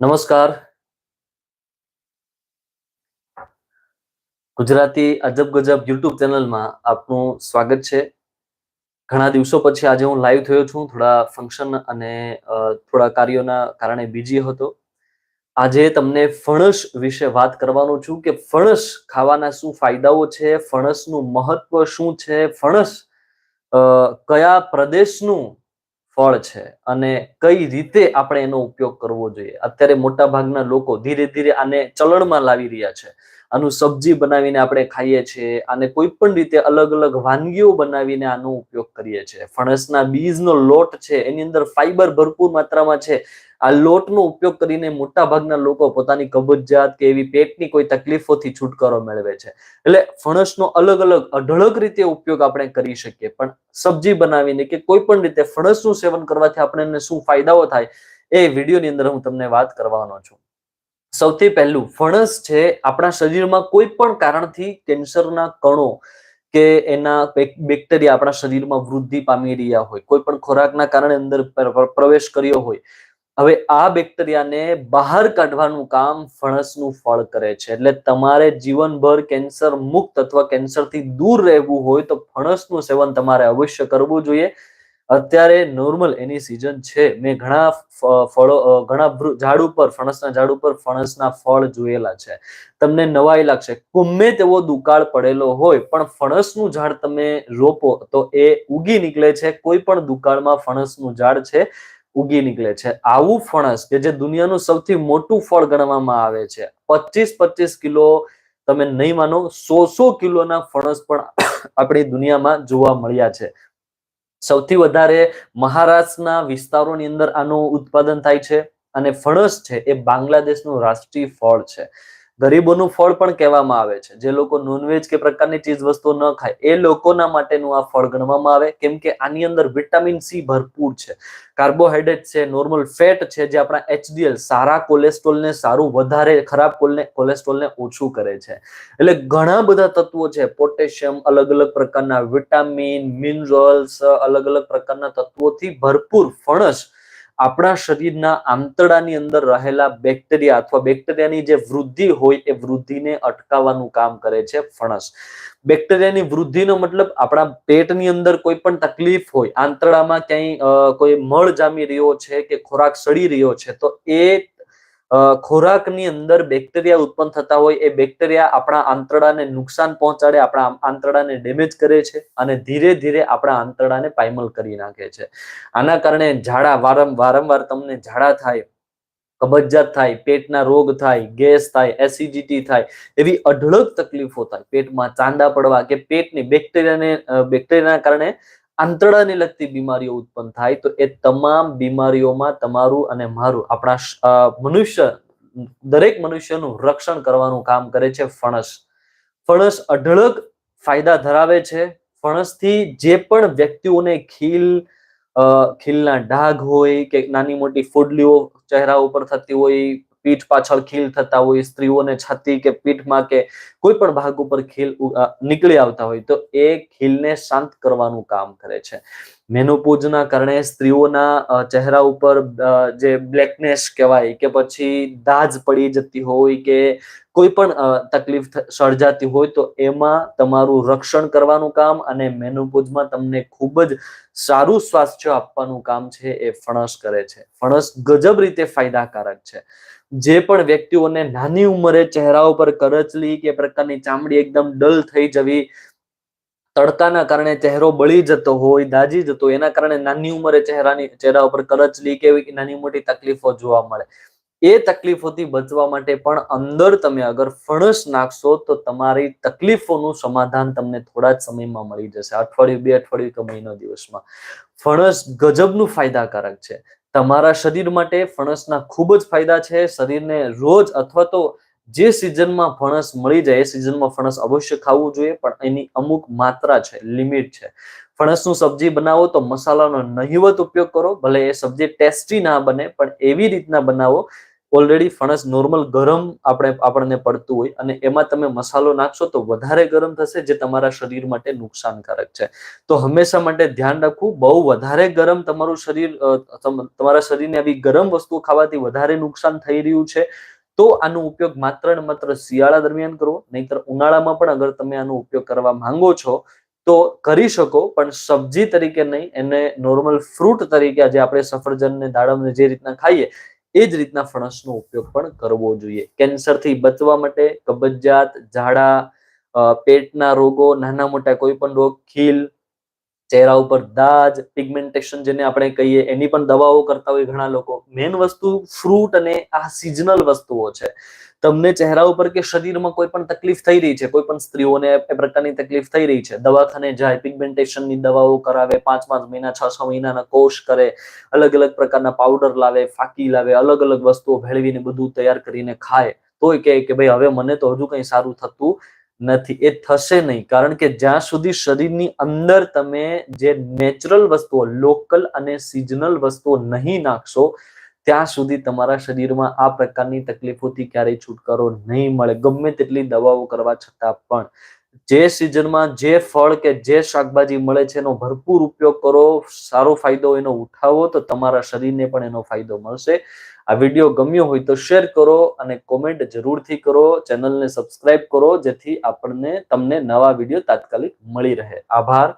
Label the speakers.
Speaker 1: નમસ્કાર. ગુજરાતી અજબ ગજબ યુટ્યુબ ચેનલમાં આપનું સ્વાગત છે. ઘણા દિવસો પછી આજે હું લાઈવ થયો છું, થોડા ફંક્શન અને થોડા કાર્યોના કારણે બીજી હતો. આજે તમને ફણસ વિશે વાત કરવાનો છું કે ફણસ ખાવાના શું ફાયદાઓ છે, ફણસનું મહત્વ શું છે, ફણસ કયા પ્રદેશનું ફળ છે અને કઈ રીતે આપણે એનો ઉપયોગ કરવો જોઈએ? અત્યારે મોટા ભાગના લોકો ધીરે ધીરે આને ચલણમાં લાવી રહ્યા છે. આનું સબ્જી બનાવીને આપણે ખાઈએ છીએ અને કોઈ પણ રીતે અલગ અલગ વાનગીઓ બનાવીને આનો ઉપયોગ કરીએ છીએ. ફણસના બીજનો લોટ છે, એની અંદર ફાઈબર ભરપૂર માત્રામાં છે. આ લોટનો ઉપયોગ કરીને મોટા ભાગના લોકો પોતાની કબજિયાત કે એવી પેટની કોઈ તકલીફોથી છુટકારો મેળવે છે. એટલે ફણસનો અલગ અલગ અઢળક રીતે ઉપયોગ આપણે કરી શકીએ. પણ સબ્જી બનાવીને કે કોઈ પણ રીતે ફણસનું સેવન કરવાથી આપણને શું ફાયદાઓ થાય, એ વિડીયોની અંદર હું તમને વાત કરવાનો છું. સૌથી પહેલું ફણસ છે આપણા શરીરમાં કોઈ પણ કારણથી કેન્સરના કણો કે એના બેક્ટેરિયા આપણા શરીરમાં વૃદ્ધિ પામી રહ્યા હોય, કોઈ પણ ખોરાકના કારણે અંદર પ્ર- પ્ર- પ્રવેશ કર્યો હોય, હવે આ બેક્ટેરિયાને બહાર કાઢવાનું કામ ફણસનું ફળ કરે છે. એટલે તમારે જીવનભર કેન્સર મુક્ત અથવા કેન્સરથી દૂર રહેવું હોય તો ફણસનું સેવન તમારે અવશ્ય કરવું જોઈએ. અત્યારે નોર્મલ એની સિઝન છે. મેં ઘણા ફળો ઘણા ઝાડ ઉપર, ફણસના ઝાડ ઉપર ફણસના ફળ જોયેલા છે. તમને નવાઈ લાગશે. ગમે તેવો દુકાળ પડેલો હોય, પણ ફણસનું ઝાડ તમે રોપો તો એ ઉગી નીકળે છે. કોઈ પણ દુકાળમાં ફણસનું ઝાડ છે, ઉગી નીકળે છે. આવું ફણસ કે જે દુનિયાનું સૌથી મોટું ફળ ગણવામાં આવે છે. પચીસ પચીસ કિલો તમે નહીં માનો, સો સો કિલોના ફણસ પણ આપણી દુનિયામાં જોવા મળ્યા છે. સૌથી વધારે મહારાષ્ટ્રના વિસ્તારોની અંદર આનું ઉત્પાદન થાય છે અને ફણસ છે એ બાંગ્લાદેશનું રાષ્ટ્રીય ફળ છે. ગરીબોનું ફળ પણ કહેવામાં આવે છે. જે લોકો નોનવેજ કે પ્રકારની ચીજ વસ્તુઓ ન ખાય, એ લોકોના માટેનું આ ફળ ગણવામાં આવે, કેમ કે આની અંદર વિટામિન સી ભરપૂર છે. કાર્બોહાઈડ્રેટ છે નોર્મલ ફેટ છે, જે આપણા એચડીએલ સારા કોલેસ્ટ્રોલને સારું, વધારે ખરાબ કોલને કોલેસ્ટ્રોલને ઓછું કરે છે. એટલે ઘણા બધા તત્વો છે, પોટેશિયમ અલગ અલગ પ્રકારના વિટામિન, મિનરલ્સ અલગ અલગ પ્રકારના તત્વોથી ભરપૂર ફણસ આપણા શરીરના આંતરડાની અંદર રહેલા બેક્ટેરિયા અથવા બેક્ટેરિયાની જે વૃદ્ધિ હોય એ વૃદ્ધિને અટકાવવાનું કામ કરે છે ફણસ. બેક્ટેરિયાની વૃદ્ધિનો મતલબ આપણા પેટની અંદર કોઈ પણ તકલીફ હોય, આંતરડામાં ક્યાંય કોઈ મળ જામી રહ્યો છે કે ખોરાક સડી રહ્યો છે, તો એ ખોરાકની અંદર બેક્ટેરિયા ઉત્પન્ન થતા હોય, એ બેક્ટેરિયા આપણા આંતરડાને નુકસાન પહોંચાડે, આપણા આંતરડાને ડેમેજ કરે છે અને ધીરે ધીરે આપણા આંતરડાને પાયમલ કરી નાખે છે. આના કારણે ઝાડા વારં વારંવાર તમને ઝાડા થાય, કબજિયાત થાય, પેટના રોગ થાય, ગેસ થાય એસિડિટી થાય, એવી અઢળક તકલીફો થાય. પેટમાં ચાંદા પડવા કે પેટની, બેક્ટેરિયાને બેક્ટેરિયાના કારણે આંતરડાને લગતી બીમારીઓ ઉત્પન્ન થાય તો એ તમામ બીમારીઓમાં તમારું અને મારું, આપણા મનુષ્ય, દરેક મનુષ્યનું રક્ષણ કરવાનું કામ કરે છે ફણસ. ફણસ અઢળક ફાયદા ધરાવે છે. ફણસથી જે પણ વ્યક્તિઓને ખીલ ખીલના ડાઘ હોય કે નાની મોટી ફોડલીઓ ચહેરા ઉપર થતી હોય પીઠ પાછળ ખીલ થતા હોય, સ્ત્રીઓને છાતી કે પીઠમાં કે કોઈ પણ ભાગ ઉપર ખીલ નીકળી આવતા હોય, તો એ ખીલને શાંત કરવાનું કામ કરે છે. મેનોપોઝના કારણે સ્ત્રીઓના ચહેરા ઉપર જે બ્લેકનેસ કહેવાય કે પછી દાજ પડી જતી હોય કે કોઈ પણ તકલીફ સર્જાતી હોય તો એમાં તમારું રક્ષણ કરવાનું કામ અને મેનોપોઝમાં તમને ખૂબ જ સારું સ્વાસ્થ્ય આપવાનું કામ છે એ ફણસ કરે છે. ફણસ ગજબ રીતે ફાયદાકારક છે. જે પણ વ્યક્તિઓને નાની ઉંમરે ચહેરા ઉપર કરચલી કે પ્રકારની ચામડી એકદમ ડલ થઈ જવી તડકાના કારણે ચહેરો બળી જતો હોય દાજી જતો હોય, એના કારણે નાની ઉંમરે ચહેરાની, ચહેરા ઉપર કરચલી કે એવી નાની મોટી તકલીફો જોવા મળે. એ તકલીફોથી બચવા માટે પણ અંદર તમે અગર ફણસ નાખશો તો તમારી તકલીફોનું સમાધાન તમને થોડા જ સમયમાં મળી જશે. અઠવાડિયું, બે અઠવાડિયું કે મહિનો દિવસમાં. ફણસ ગજબનું ફાયદાકારક છે. તમારા શરીર માટે ફણસના ખૂબ જ ફાયદા છે. શરીરને રોજ અથવા તો જે સિઝનમાં ફણસ મળી જાય, એ સિઝનમાં ફણસ અવશ્ય ખાવું જોઈએ, પણ એની અમુક માત્રા છે લિમિટ છે. ફણસનું સબ્જી બનાવો તો મસાલાનો નહિવત ઉપયોગ કરો, ભલે એ સબ્જી ટેસ્ટી ના બને, પણ એવી રીતના બનાવો. ઓલરેડી ફણસ નોર્મલ ગરમ આપણે, આપણને પડતું હોય અને એમાં તમે મસાલો નાખશો તો વધારે ગરમ થશે, જે તમારા શરીર માટે નુકસાનકારક છે. તો હંમેશા માટે ધ્યાન રાખવું, બહુ વધારે ગરમ તમારું શરીર તમારા શરીરને આવી ગરમ વસ્તુઓ ખાવાથી વધારે નુકસાન થઈ રહ્યું છે. તો આનો ઉપયોગ માત્ર ને માત્ર શિયાળા દરમિયાન કરવો, નહીતર ઉનાળામાં પણ અગર તમે આનો ઉપયોગ કરવા માંગો છો, તો કરી શકો, પણ સબ્જી તરીકે નહીં, એને નોર્મલ ફ્રૂટ તરીકે આજે આપણે સફરજન ને દાડમને જે રીતના ખાઈએ, એ જ રીતના ફણસનો ઉપયોગ પણ કરવો જોઈએ. કેન્સરથી બચવા માટે કબજિયાત, ઝાડા પેટના રોગો, નાના મોટા કોઈ પણ રોગ, ખીલ ચહેરા ઉપર દાજ પિગમેન્ટેશન જેને આપણે કહીએ, એની પણ દવાઓ કરતા હોય ઘણા લોકો. મેઇન વસ્તુ ફ્રૂટ અને આ સિઝનલ વસ્તુઓ છે. તમને ચહેરા ઉપર કે શરીરમાં કોઈ પણ તકલીફ થઈ રહી છે, કોઈ પણ સ્ત્રીઓને એ પ્રકારની તકલીફ થઈ રહી છે, દવાખાને જાય પિગમેન્ટેશનની દવાઓ કરાવે, પાંચ પાંચ મહિના, છ છ મહિનાના કોર્સ કરે, અલગ અલગ પ્રકારના પાવડર લાવે, ફાકી લાવે, અલગ અલગ વસ્તુઓ ભેળવીને બધું તૈયાર કરીને ખાય, તોય કહે કે ભાઈ હવે મને તો હજુ કંઈ સારું થતું નથી. એ થશે નહીં. કારણ કે જ્યાં સુધી શરીરની અંદર તમે જે નેચરલ વસ્તુઓ લોકલ અને સિઝનલ વસ્તુઓ નહીં નાખશો, ત્યાં સુધી તમારા શરીરમાં આ પ્રકારની તકલીફોથી ક્યારેય છુટકારો નહીં મળે. ગમે તેટલી દવાઓ કરવા છતાં પણ. જે સિઝનમાં જે ફળ કે જે શાકભાજી મળે છે એનો ભરપૂર ઉપયોગ કરો, સારો ફાયદો એનો ઉઠાવો, તો તમારા શરીરને પણ એનો ફાયદો મળશે. આ વીડિયો ગમ્યો હોય તો શેર કરો અને કોમેન્ટ જરૂરથી કરો. ચેનલને સબસ્ક્રાઇબ કરો, જેથી આપણને તમને નવા વીડિયો તાત્કાલિક મળી રહે. આભાર.